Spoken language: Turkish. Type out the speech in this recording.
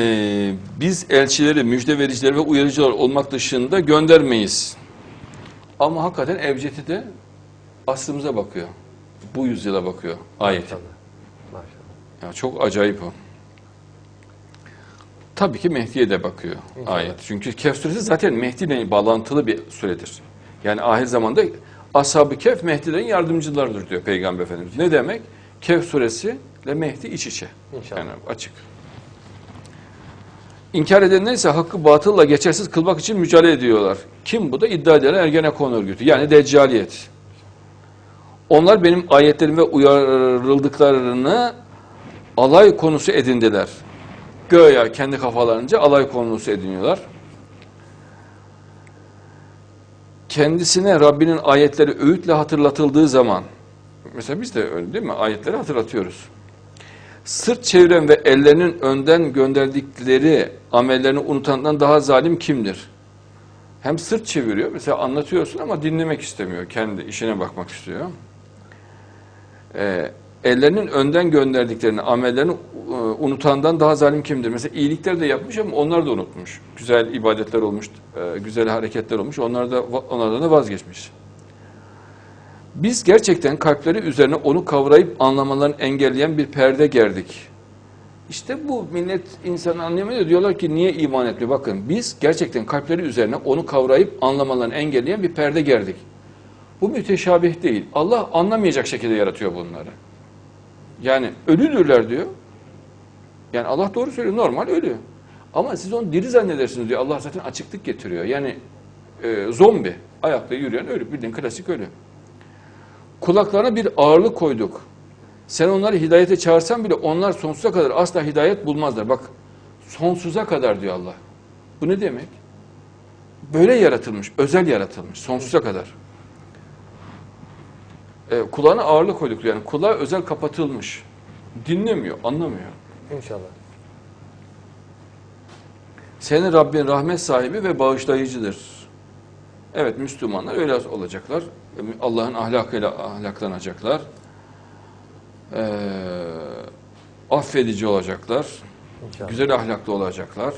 Ee, biz elçileri, müjde vericiler ve uyarıcılar olmak dışında göndermeyiz. Ama hakikaten Ebced'i de aslımıza bakıyor. Bu yüzyıla bakıyor ayet. Ya çok acayip o. Tabii ki Mehdi'ye de bakıyor İnşallah. ayet. Çünkü Kehf suresi zaten Mehdi ile bağlantılı bir suredir. Yani ahir zamanda Ashab-ı Kehf Mehdi'lerin yardımcılarıdır diyor Peygamber Efendimiz. Ne demek? Kehf suresi ile Mehdi iç içe. İnşallah. Yani açık. İnkar edenler ise hakkı batılla geçersiz kılmak için mücadele ediyorlar. Kim bu da? iddia edilen Ergenekon örgütü. Yani Deccaliyet. Onlar benim ayetlerim ve uyarıldıklarını alay konusu edindiler. Göya kendi kafalarınca alay konusu ediniyorlar. Kendisine Rabbinin ayetleri öğütle hatırlatıldığı zaman, mesela biz de öyle değil mi? Ayetleri hatırlatıyoruz. Sırt çeviren ve ellerinin önden gönderdikleri amellerini unutandan daha zalim kimdir? Hem sırt çeviriyor, mesela anlatıyorsun ama dinlemek istemiyor, kendi işine bakmak istiyor. Ee, ellerinin önden gönderdiklerini, amellerini e, unutandan daha zalim kimdir? Mesela iyilikler de yapmış ama onlar da unutmuş. Güzel ibadetler olmuş, e, güzel hareketler olmuş, onlar da, onlardan da vazgeçmiş. Biz gerçekten kalpleri üzerine onu kavrayıp anlamalarını engelleyen bir perde gerdik. İşte bu millet insan anlayamıyor. Diyorlar ki niye iman etmiyor? Bakın biz gerçekten kalpleri üzerine onu kavrayıp anlamalarını engelleyen bir perde gerdik. Bu müteşabih değil. Allah anlamayacak şekilde yaratıyor bunları. Yani ölüdürler diyor. Yani Allah doğru söylüyor. Normal ölü. Ama siz onu diri zannedersiniz diyor. Allah zaten açıklık getiriyor. Yani e, zombi. Ayakta yürüyen ölü. Bildiğin klasik ölü. Kulaklarına bir ağırlık koyduk. Sen onları hidayete çağırsan bile onlar sonsuza kadar asla hidayet bulmazlar. Bak sonsuza kadar diyor Allah. Bu ne demek? Böyle yaratılmış, özel yaratılmış sonsuza kadar. E, kulağına ağırlık koyduk yani kulağı özel kapatılmış. Dinlemiyor, anlamıyor. İnşallah. Senin Rabbin rahmet sahibi ve bağışlayıcıdır. Evet Müslümanlar öyle olacaklar. Allah'ın ahlakıyla ahlaklanacaklar. Ee, affedici olacaklar. İnşallah. Güzel ahlaklı olacaklar.